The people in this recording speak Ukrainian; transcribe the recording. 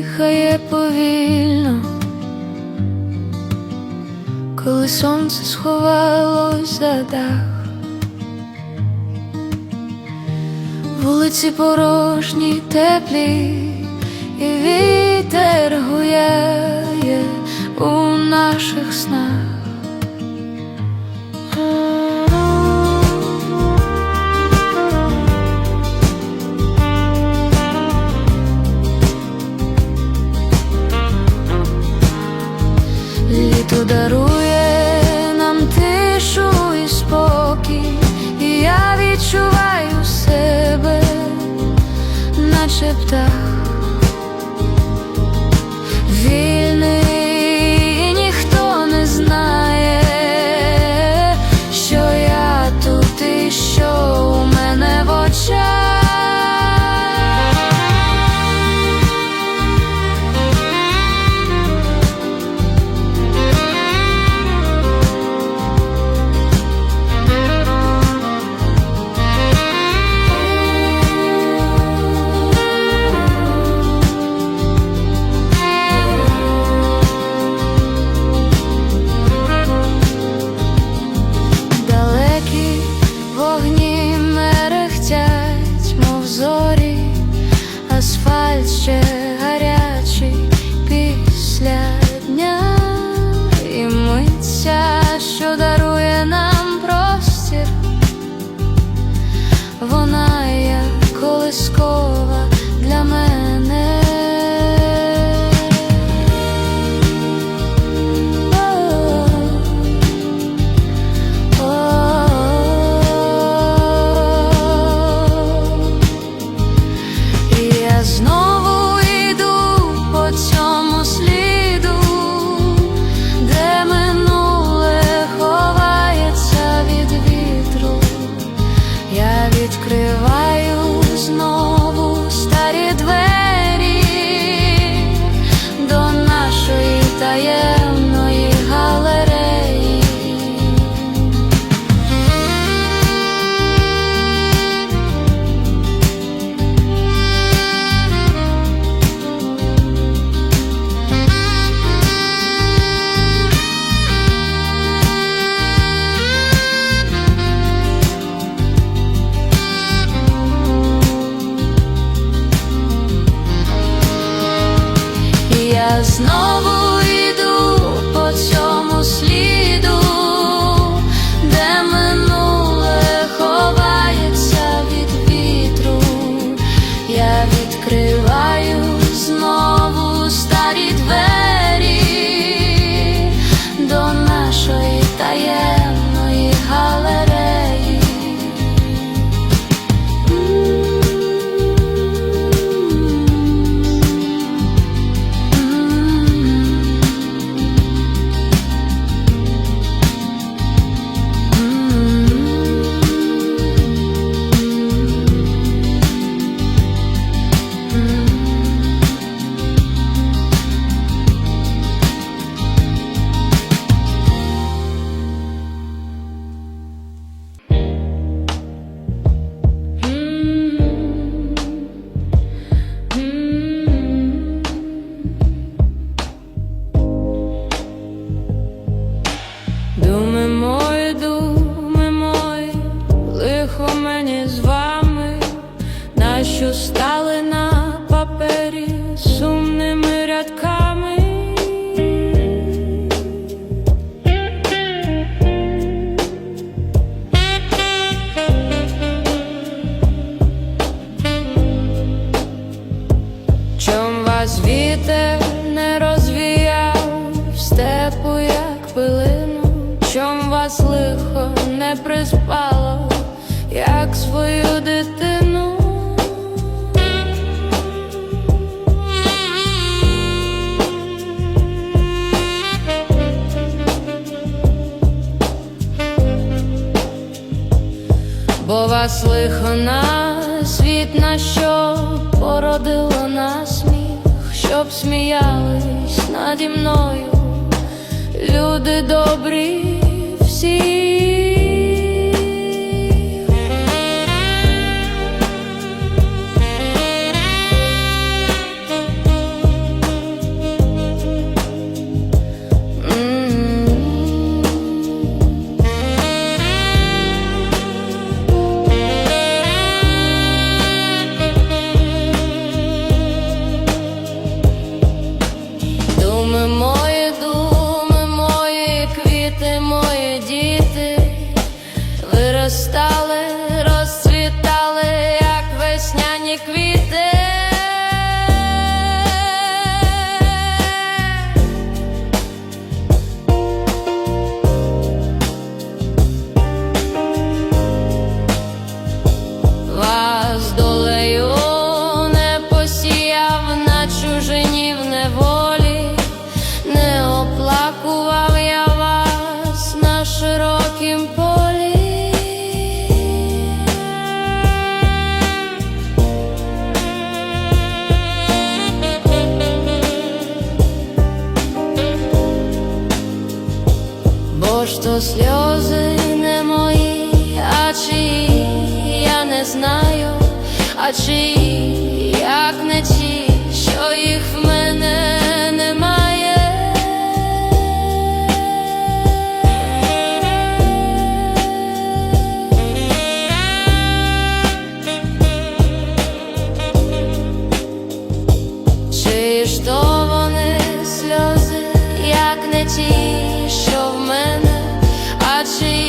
дихає повільно, коли сонце сховалось за дах, вулиці порожні, теплі, і вітер гуяє Літо дарує нам тишу і спокій, і я відчуваю себе, наче птах, мені з вами, нащо стали на папері сумними рядками. Чом вас вітер не розвіяв в степу, як пилину, чом вас лихо не приспало, як свою дитину. Бо вас лихо на світ на що породило на сміх, щоб сміялись наді мною, люди добрі мої діти виростають. широким полі, бо ж то сльози не мої, а чи я не знаю, а чи як не ті, що їх в мене. watching